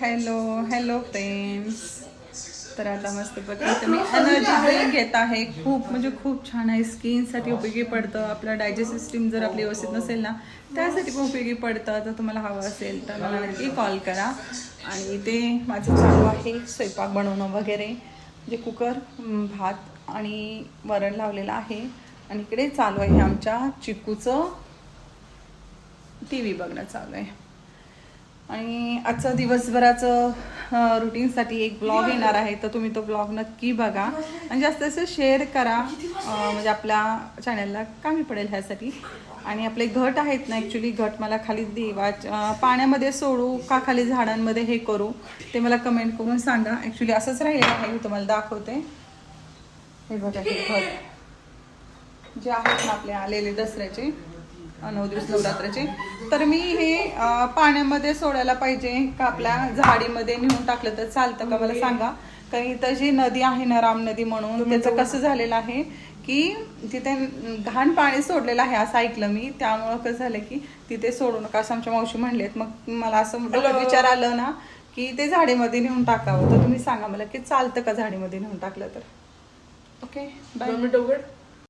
Hello hello friends तर आता मस्त तर मी एनर्जी ड्रिंक घेत आहे. खूप म्हणजे खूप छान आहे. स्किनसाठी उपयोगी पडतं. आपलं डायजेस्ट सिस्टीम जर आपली व्यवस्थित नसेल ना त्यासाठी पण उपयोगी पडतं. तर तुम्हाला हवं असेल तर मला नक्की कॉल करा. आणि ते माझं चालू आहे स्वयंपाक बनवणं वगैरे. म्हणजे कुकर भात आणि वरण लावलेलं आहे. आणि इकडे चालू आहे आमच्या चिकूचं टी व्ही बघणं चालू आहे. आणि आजचं दिवसभराचं रुटीनसाठी एक ब्लॉग येणार आहे तर तुम्ही तो ब्लॉग नक्की बघा. आणि जास्त जास्त शेअर करा म्हणजे आपल्या चॅनलला कामी पडेल ह्यासाठी. आणि आपले घट आहेत ना ॲक्च्युली घट मला खाली देवा पाण्यामध्ये सोडू का खाली झाडांमध्ये हे करू ते मला कमेंट करून सांगा. ॲक्च्युली असंच राहिलेलं आहे मी तुम्हाला दाखवते. हे बघा हे घट. जे आहेत ना आपले आलेले दसऱ्याचे. नऊ दिवस नवरात्राचे. तर मी हे पाण्यामध्ये सोडायला पाहिजे का आपल्या झाडीमध्ये नेऊन टाकलं तर चालतं का मला सांगा. कारण इथं जी नदी आहे ना राम नदी म्हणून त्याचं कसं झालेलं आहे की तिथे घाण पाणी सोडलेलं आहे असं ऐकलं मी. त्यामुळं कसं झालं की तिथे सोडू नका असं आमच्या मावशी म्हणलेत. मग मला असं विचार आलं ना की ते झाडीमध्ये नेऊन टाकावं. तर तुम्ही सांगा मला की चालतं का झाडीमध्ये नेऊन टाकलं तर. ओके. बाय